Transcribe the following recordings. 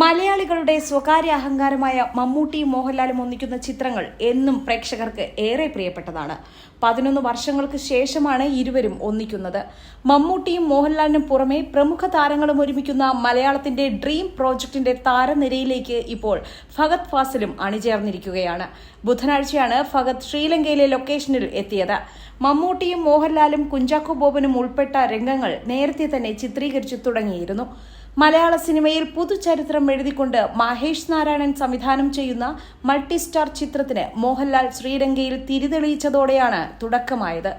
മലയാളികളുടെ സ്വകാര്യ അഹങ്കാരമായ മമ്മൂട്ടിയും മോഹൻലാലും ഒന്നിക്കുന്ന ചിത്രങ്ങൾ എന്നും പ്രേക്ഷകർക്ക് ഏറെ പ്രിയപ്പെട്ടതാണ്. പതിനൊന്ന് വർഷങ്ങൾക്ക് ശേഷമാണ് ഇരുവരും ഒന്നിക്കുന്നത്. മമ്മൂട്ടിയും മോഹൻലാലിനും പുറമെ പ്രമുഖ താരങ്ങളും ഒരുമിക്കുന്ന മലയാളത്തിന്റെ ഡ്രീം പ്രോജക്ടിന്റെ താരനിരയിലേക്ക് ഇപ്പോൾ ഫഗത് ഫാസിലും അണിചേർന്നിരിക്കുകയാണ്. ബുധനാഴ്ചയാണ് ഫഗത് ശ്രീലങ്കയിലെ ലൊക്കേഷനിൽ എത്തിയത്. മമ്മൂട്ടിയും മോഹൻലാലും കുഞ്ചാക്കോ ബോബനും ഉൾപ്പെട്ട രംഗങ്ങൾ നേരത്തെ തന്നെ ചിത്രീകരിച്ചു തുടങ്ങിയിരുന്നു. മലയാള സിനിമയിൽ പുതുചരിത്രം എഴുതിക്കൊണ്ട് മഹേഷ് നാരായണൻ സംവിധാനം ചെയ്യുന്ന മൾട്ടി സ്റ്റാർ ചിത്രത്തിന് മോഹൻലാൽ ശ്രീലങ്കയിൽ തിരിതെളിയിച്ചതോടെയാണ് തുടക്കമായത്.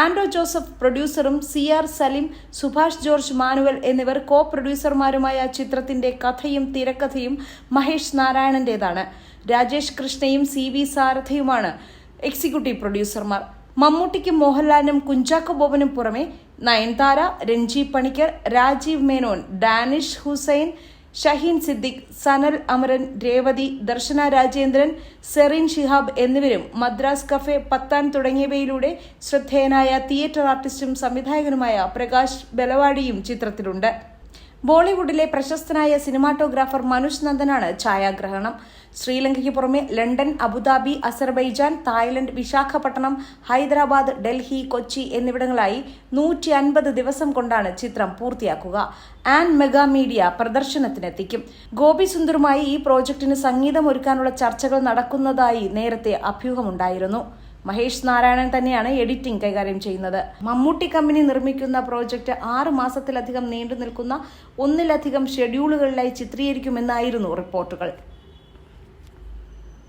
ആൻഡ്രോ ജോസഫ് പ്രൊഡ്യൂസറും സി ആർ സലിം സുഭാഷ് ജോർജ് മാനുവൽ എന്നിവർ കോ പ്രൊഡ്യൂസർമാരുമായ ചിത്രത്തിന്റെ കഥയും തിരക്കഥയും മഹേഷ് നാരായണന്റേതാണ്. രാജേഷ് കൃഷ്ണയും സി വി സാരഥയുമാണ് എക്സിക്യൂട്ടീവ് പ്രൊഡ്യൂസർമാർ. മമ്മൂട്ടിക്കും മോഹൻലാലിനും കുഞ്ചാക്കോ ബോബനും പുറമെ നയൻതാര രഞ്ജി പണിക്കർ രാജീവ് മേനോൻ ഡാനിഷ് ഹുസൈൻ ഷഹീൻ സിദ്ദിഖ് സനൽ അമരൻ രേവതി ദർശന രാജേന്ദ്രൻ സെറിൻ ഷിഹാബ് എന്നിവരും മദ്രാസ് കഫെ പത്താൻ തുടങ്ങിയവയിലൂടെ ശ്രദ്ധേയനായ തിയേറ്റർ ആർട്ടിസ്റ്റും സംവിധായകനുമായ പ്രകാശ് ബലവാടിയും ചിത്രത്തിലുണ്ട്. ബോളിവുഡിലെ പ്രശസ്തനായ സിനിമാറ്റോഗ്രാഫർ മനുഷ് നന്ദനാണ് ഛായാഗ്രഹണം. ശ്രീലങ്കയ്ക്ക് പുറമെ London Abu Dhabi Azerbaijan Thailand Visakhapatnam Hyderabad Delhi Kochi എന്നിവിടങ്ങളായി നൂറ്റി അൻപത് ദിവസം കൊണ്ടാണ് ചിത്രം പൂർത്തിയാക്കുക. ആൻഡ് മെഗാ മീഡിയ പ്രദർശനത്തിനെത്തിക്കും. ഗോപി സുന്ദറുമായി ഈ പ്രോജക്ടിന് സംഗീതം ഒരുക്കാനുള്ള ചർച്ചകൾ നടക്കുന്നതായി നേരത്തെ അഭ്യൂഹമുണ്ടായിരുന്നു. മഹേഷ് നാരായണൻ തന്നെയാണ് എഡിറ്റിംഗ് കൈകാര്യം ചെയ്യുന്നത്. മമ്മൂട്ടി കമ്പനി നിർമ്മിക്കുന്ന പ്രോജക്റ്റ് ആറ് മാസത്തിലധികം നീണ്ടു നിൽക്കുന്ന ഒന്നിലധികം ഷെഡ്യൂളുകളിലായി ചിത്രീകരിക്കുമെന്നായിരുന്നു റിപ്പോർട്ടുകൾ